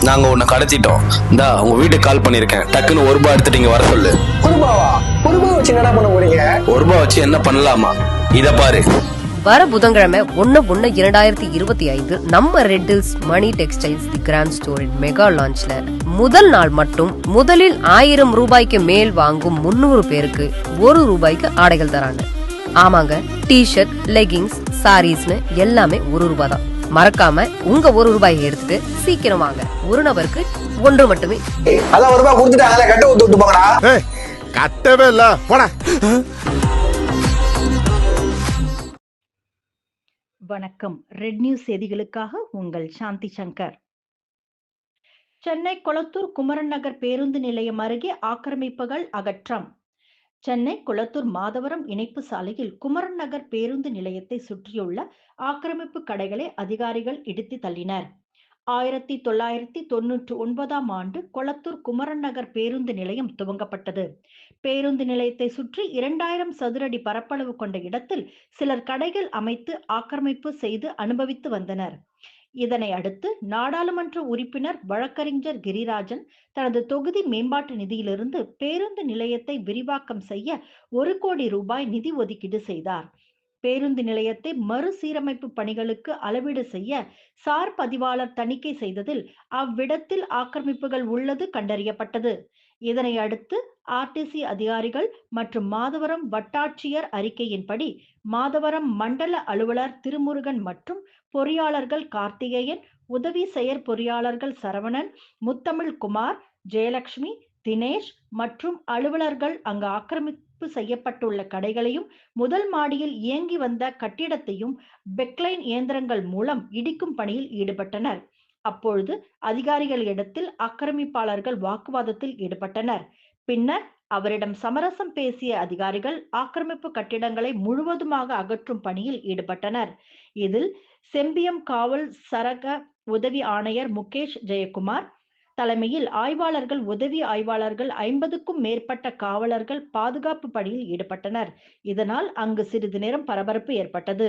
உன்னை கடத்திட்டோம். இந்தா உங்க வீட்டுக்கு கால் பண்ணிருக்கேன். டக்குன்னு ஒரு ரூபாய் எடுத்துட்டு இங்க வர சொல்லு. குருபாவா குருபா வச்சு என்னடா பண்ண போறீங்க? ஒரு ரூபாய் வச்சு என்ன பண்ணலாமா? இத பாரு. வர புதன்கிழமை ஒன்னு ஒன்னு இரண்டாயிரத்தி இருபத்தி ஐந்து நம்ம ரெட்டில்ஸ் மணி டெக்ஸ்டைல்ஸ் தி கிராண்ட் ஸ்டோரின் மெகா லான்ச்ல முதல் நாள் மட்டும் முதலில் ஆயிரம் ரூபாய்க்கு மேல் வாங்கும் முன்னூறு பேருக்கு ஒரு ரூபாய்க்கு ஆடைகள் தராங்க. ஆமாங்க டி-ஷர்ட் லெகிங்ஸ் சாரீஸ்னு எல்லாமே ஒரு ரூபாய் தான் மறக்காம உங்க ஒரு ரூபாயை எடுத்துட்டு சீக்கிரம் வாங்க. ஒரு நபருக்கு ஒன்று மட்டுமே. ஏய், அதான் ஒரு ரூபாய் கொடுத்துட்டு அதில் கட்ட ஊத்து விட்டு போங்கடா. ஏய் கட்டவே இல்ல. போடா. வணக்கம். ரெட் நியூஸ் செய்திகளுக்காக உங்கள் சாந்தி சங்கர். சென்னை கொளத்தூர் குமரன் நகர் பேருந்து நிலையம் அருகே ஆக்கிரமிப்புகள் அகற்றம். சென்னை குளத்தூர் மாதவரம் இணைப்பு சாலையில் குமரன் நகர் பேருந்து நிலையத்தை சுற்றியுள்ள ஆக்கிரமிப்பு கடைகளை அதிகாரிகள் இடித்து தள்ளினர். ஆயிரத்தி தொள்ளாயிரத்தி தொன்னூற்றி ஒன்பதாம் ஆண்டு கொளத்தூர் குமரன் நகர் பேருந்து நிலையம் துவங்கப்பட்டது. பேருந்து நிலையத்தை சுற்றி இரண்டாயிரம் சதுரடி பரப்பளவு கொண்ட இடத்தில் சிலர் கடைகள் அமைத்து ஆக்கிரமிப்பு செய்து அனுபவித்து வந்தனர். இதனை அடுத்து நாடாளுமன்ற உறுப்பினர் வழக்கறிஞர் கிரிராஜன் தனது தொகுதி மேம்பாட்டு நிதியிலிருந்து பேருந்து நிலையத்தை விரிவாக்கம் செய்ய ஒரு கோடி ரூபாய் நிதி ஒதுக்கீடு செய்தார். பேருந்து நிலையத்தை மறுசீரமைப்பு பணிகளுக்கு அளவீடு செய்ய சார் பதிவாளர் தணிக்கை செய்ததில் அவ்விடத்தில் ஆக்கிரமிப்புகள் உள்ளது கண்டறியப்பட்டது. இதனை அடுத்து ஆர்டிசி அதிகாரிகள் மற்றும் மாதவரம் வட்டாட்சியர் அறிக்கையின்படி மாதவரம் மண்டல அலுவலர் திருமுருகன் மற்றும் பொறியாளர்கள் கார்த்திகேயன் உதவி செயற் பொறியாளர்கள் சரவணன் முத்தமிழ் குமார் ஜெயலட்சுமி தினேஷ் மற்றும் அலுவலர்கள் அங்கு ஆக்கிரமி செய்யப்பட்டுள்ள கடைகளையும் முதல் மாடியில் இயங்கி வந்த கட்டிடத்தையும் பெக்லைன் இயந்திரங்கள் மூலம் இடிக்கும் பணியில் ஈடுபட்டனர். அப்பொழுது அதிகாரிகளிடத்தில் ஆக்கிரமிப்பாளர்கள் வாக்குவாதத்தில் ஈடுபட்டனர். பின்னர் அவரிடம் சமரசம் பேசிய அதிகாரிகள் ஆக்கிரமிப்பு கட்டிடங்களை முழுவதுமாக அகற்றும் பணியில் ஈடுபட்டனர். இதில் செம்பியம் காவல் சரக உதவி ஆணையர் முகேஷ் ஜெயக்குமார் தலைமையில் ஆய்வாளர்கள் உதவி ஆய்வாளர்கள் ஐம்பதுக்கும் மேற்பட்ட காவலர்கள் பாதுகாப்பு பணியில் ஈடுபட்டனர். இதனால் அங்கு சிறிது நேரம் பரபரப்பு ஏற்பட்டது.